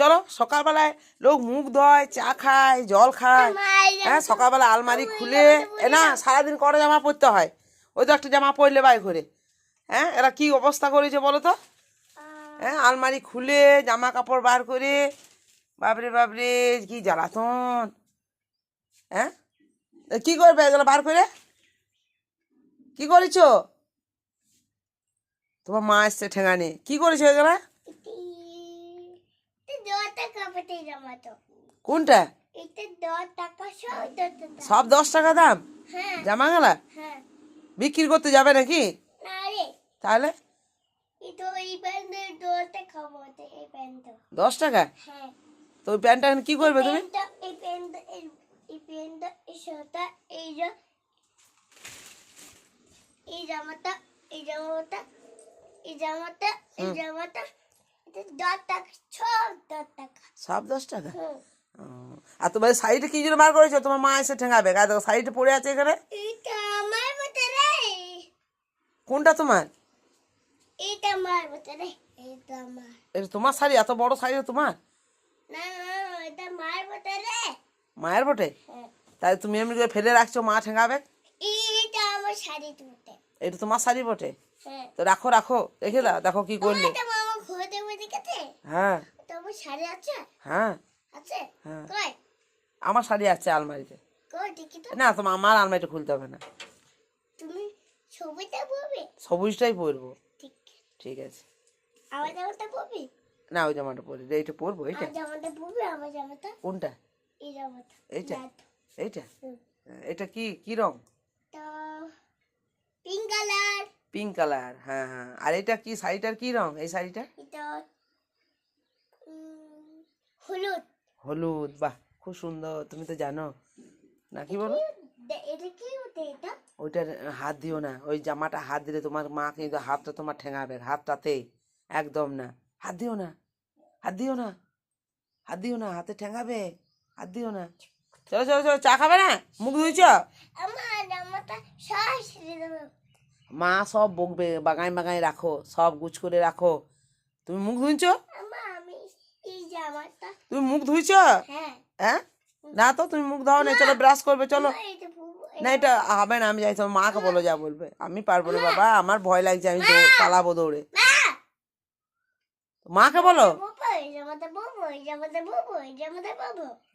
চলো সকালবেলায় লোক মুখ ধোয় চা খায় জল খায়। হ্যাঁ সকালবেলা আলমারি খুলে এ না সারাদিন করে জামা পরতে হয়? ওই তো একটা জামা পরলে বাই করে হ্যাঁ এরা কি অবস্থা করেছে বলো তো? হ্যাঁ আলমারি খুলে জামা কাপড় বার করে বাপরে বাপরে কি জ্বালাতন। হ্যাঁ? কি করবে এগুলো বার করে? কি করেছ? তোমার মা এসছে ঠেঙানে। কি করেছ এগুলা দশ টাকা পেটে জামাতো কোনটা? সব দশ টাকা দাম? হ্যাঁ। জামা হ্যাঁ। বিক্রি করতে যাবে নাকি? তাহলে? দশ টাকা? হ্যাঁ। তো ওই প্যান্টটা কি করবে তুমি? এই জামাটা এই জামাটা এই জামাটা এই জামাটা সব দশ টাকা? আর তোমার সাইডে কি জন্য বার করেছ? তোমার মা এসে ঠেঙাবে। আর দেখো সাইডে পড়ে আছে এখানে? কোনটা তোমার? এটা তোমার শাড়ি? এত বড় শাড়ি তোমার? মার মায়ের বটে? হ্যাঁ। তাই তুমি এমনি করে ফেলে রাখছো মা ঠেঙাবে? এটা তোমার শাড়ি বটে? হ্যাঁ। তো রাখো রাখো। রেখে দাও দেখো কি করলে। ঘুরে হ্যাঁ। তো আমার শাড়ি আছে? হ্যাঁ। আছে? হ্যাঁ। কই? আমার শাড়ি আছে আলমারিতে। কই দেখি তো। না তোমার আমার আলমারিটা খুলতে হবে না। তুমি ছবিটা পড়বে সবুজটাই পরবো। ঠিক। ঠিক আছে। আমার জামাটা পড়বি না ওই জামাটা পরি। এইটা পরবো এইটা? জামাটা পড়বে আমার জামাটা? কোনটা? এই জামাটা। এইটা? এইটা? এটা কি কি রং? পিঙ্ক কালার হ্যাঁ হ্যাঁ। আর এটা কি শাড়িটার কি রং এই শাড়িটা হলুদ। হলুদ বাহ খুব সুন্দর তুমি তো জানো। না কি বলো? ওইটার হাত দিও না ওই জামাটা হাত দিলে তোমার মা কিন্তু হাতটা তোমার ঠেঙাবে হাতটাতে একদম না। হাত দিও না হাত দিও না হাত দিও না হাতে ঠেঙাবে হাত দিও না। চলো চলো চলো চা খাবে না? মুখ ধুইছ? আমার জামাটা সব মা সব বকবে বাগায় বাগায় রাখো সব গুছ করে রাখো। তুমি মুখ ধুইছ? তুমি মুখ ধুইছ? হ্যাঁ। হ্যাঁ? না তো তুমি মুখ ধোও না চলো ব্রাশ করবে চলো। না এটা হবে না আমি যাই তোমার মাকে বলো যা বলবে। আমি পারব না বাবা আমার ভয় লাগছে আমি পালাবো দৌড়ে। মাকে বলো।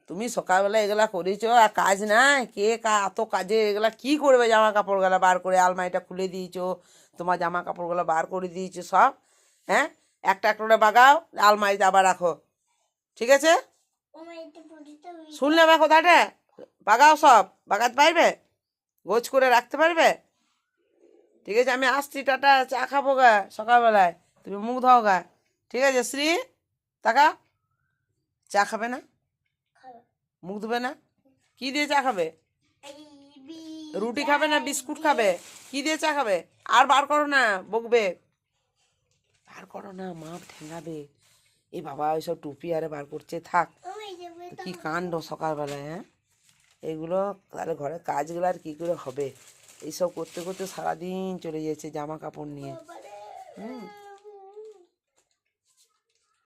তুমি সকালবেলা এগুলা করেছ আর কাজ নাই? কে এত কাজে এগুলা কি করবে জামা কাপড়গুলা বার করে? আলমারিটা খুলে দিয়েছ, তোমার জামা কাপড়গুলো বার করে দিয়েছ সব হ্যাঁ? একটা একটা করে বাগাও, আলমারিতে আবার রাখো, ঠিক আছে? শুনলে আমার কথাটা? বাগাও সব, বাগাতে পারবে? গোছ করে রাখতে পারবে? ঠিক আছে, আমি আসছি, টাটা, চা খাব গা সকালবেলায়, তুমি মুখ ধাও গা, ঠিক আছে শ্রী? টাকা? চা খাবে না? মুখ ধুবে না? কি দিয়ে চা খাবে? রুটি খাবে না বিস্কুট খাবে? কি দিয়ে চা খাবে? আর বার করো না, বকবে। বার করো না, মা ঠেঙ্গাবে। এ বাবা ওইসব টুপি আরে বার করছে, থাক। কি কাণ্ড সকালবেলায় হ্যাঁ? এগুলো তাহলে ঘরে কাজগুলো আর কী করে হবে? এইসব করতে করতে সারাদিন চলে যাচ্ছে জামা কাপড় নিয়ে। হুম।